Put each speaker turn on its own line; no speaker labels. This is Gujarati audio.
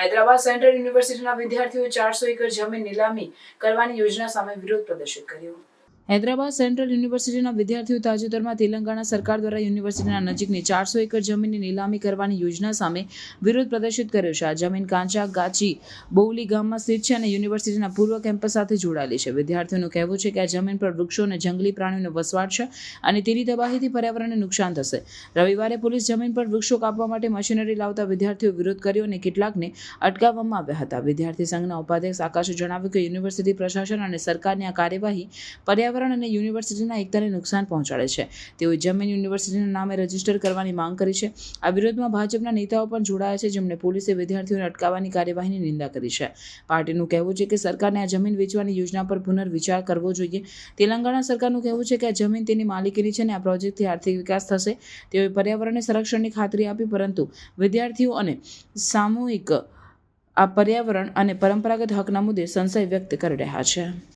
હૈદરાબાદ સેન્ટ્રલ યુનિવર્સિટીના વિદ્યાર્થીઓએ ચારસો એકર જમીન નીલામી કરવાની યોજના સામે વિરોધ પ્રદર્શિત કર્યો. હૈદરાબાદ સેન્ટ્રલ યુનિવર્સિટીના વિદ્યાર્થીઓ તાજેતરમાં તેલંગાણા સરકાર દ્વારા યુનિવર્સિટીના નજીકની ચારસો એકર જમીનની નીલામી કરવાની યોજના સામે વિરોધ પ્રદર્શિત કર્યો છે. આ જમીન કાંચા, ગાચી બોવલી ગામમાં સ્થિત છે અને યુનિવર્સિટીના પૂર્વ કેમ્પસ સાથે જોડાયેલી છે. વિદ્યાર્થીઓનું કહેવું છે કે આ જમીન પર વૃક્ષો અને જંગલી પ્રાણીઓનો વસવાટ છે અને તેની તબાહીથી પર્યાવરણને નુકસાન થશે. રવિવારે પોલીસ જમીન પર વૃક્ષો કાપવા માટે મશીનરી લાવતા વિદ્યાર્થીઓ વિરોધ કર્યો અને કેટલાકને અટકાવવામાં આવ્યા હતા. વિદ્યાર્થી સંઘના ઉપાધ્યક્ષ આકાશે જણાવ્યું કે યુનિવર્સિટી પ્રશાસન અને સરકારની આ કાર્યવાહી પર્યાવરણ અને યુનિવર્સિટીના એકતાને નુકસાન પહોંચાડે છે. તેઓએ જમીન યુનિવર્સિટીના નામે રજિસ્ટર કરવાની માંગ કરી છે. આ વિરોધમાં ભાજપના નેતાઓ પણ જોડાયા છે, જેમણે પોલીસે વિદ્યાર્થીઓને અટકાવવાની કાર્યવાહીની નિંદા કરી છે. પાર્ટીનું કહેવું છે કે સરકારને આ જમીન વેચવાની યોજના પર પુનર્વિચાર કરવો જોઈએ. તેલંગાણા સરકારનું કહેવું છે કે આ જમીન તેની માલિકીની છે અને આ પ્રોજેક્ટથી આર્થિક વિકાસ થશે. તેઓએ પર્યાવરણને સંરક્ષણની ખાતરી આપી, પરંતુ વિદ્યાર્થીઓ અને સામૂહિક આ પર્યાવરણ અને પરંપરાગત હકના મુદ્દે સંશય વ્યક્ત કરી રહ્યા છે.